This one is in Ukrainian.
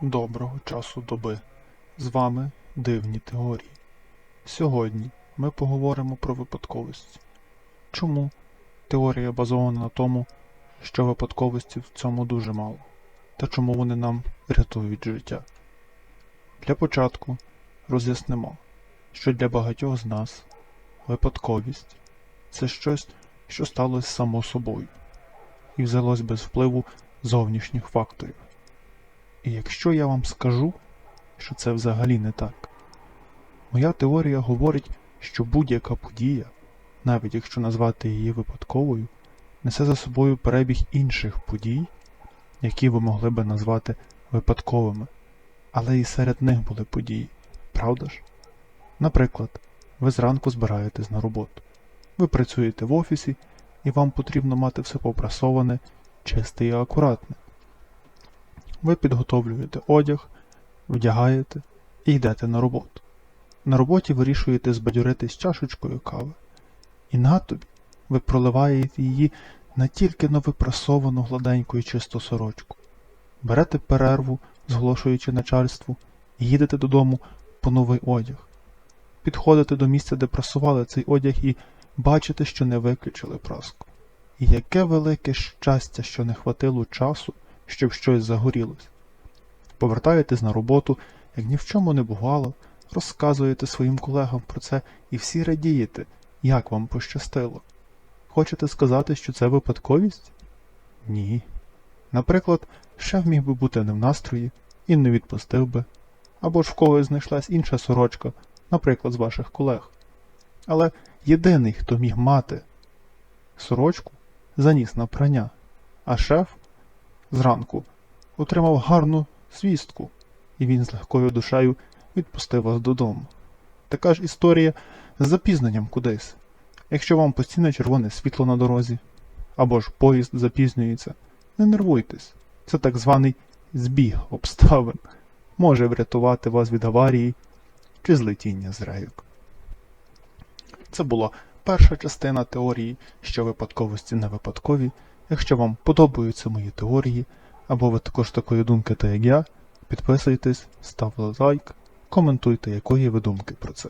Доброго часу доби. З вами дивні теорії. Сьогодні ми поговоримо про випадковості. Чому теорія базована на тому, що випадковості в цьому дуже мало, та чому вони нам рятують життя. Для початку роз'яснимо, що для багатьох з нас випадковість це щось, що сталося само собою і взялось без впливу зовнішніх факторів. І якщо я вам скажу, що це взагалі не так, моя теорія говорить, що будь-яка подія, навіть якщо назвати її випадковою, несе за собою перебіг інших подій, які ви могли би назвати випадковими, але і серед них були події, правда ж? Наприклад, ви зранку збираєтесь на роботу. Ви працюєте в офісі, і вам потрібно мати все попрасоване, чисте і акуратне. Ви підготовлюєте одяг, вдягаєте і йдете на роботу. На роботі вирішуєте збадьоритись чашечкою кави. І на тобі ви проливаєте її на тільки но випрасовану гладеньку і чисту сорочку. Берете перерву, зголошуючи начальству, і їдете додому по новий одяг. Підходите до місця, де прасували цей одяг, і бачите, що не виключили праску. І яке велике щастя, що не хватило часу, щоб щось загорілось. Повертаєтесь на роботу, як ні в чому не бувало, розказуєте своїм колегам про це і всі радієте, як вам пощастило. Хочете сказати, що це випадковість? Ні. Наприклад, шеф міг би бути не в настрої і не відпустив би, або ж в когось знайшлась інша сорочка, наприклад, з ваших колег. Але єдиний, хто міг мати сорочку, заніс на прання, а шеф зранку отримав гарну звістку, і він з легкою душею відпустив вас додому. Така ж історія з запізненням кудись. Якщо вам постійно червоне світло на дорозі, або ж поїзд запізнюється, не нервуйтесь. Це так званий збіг обставин може врятувати вас від аварії чи злетіння з рейок. Це була перша частина теорії, що випадковості не випадкові. Якщо вам подобаються мої теорії, або ви також такої думки, та як я, підписуйтесь, ставте лайк, коментуйте, якої ви думки про це.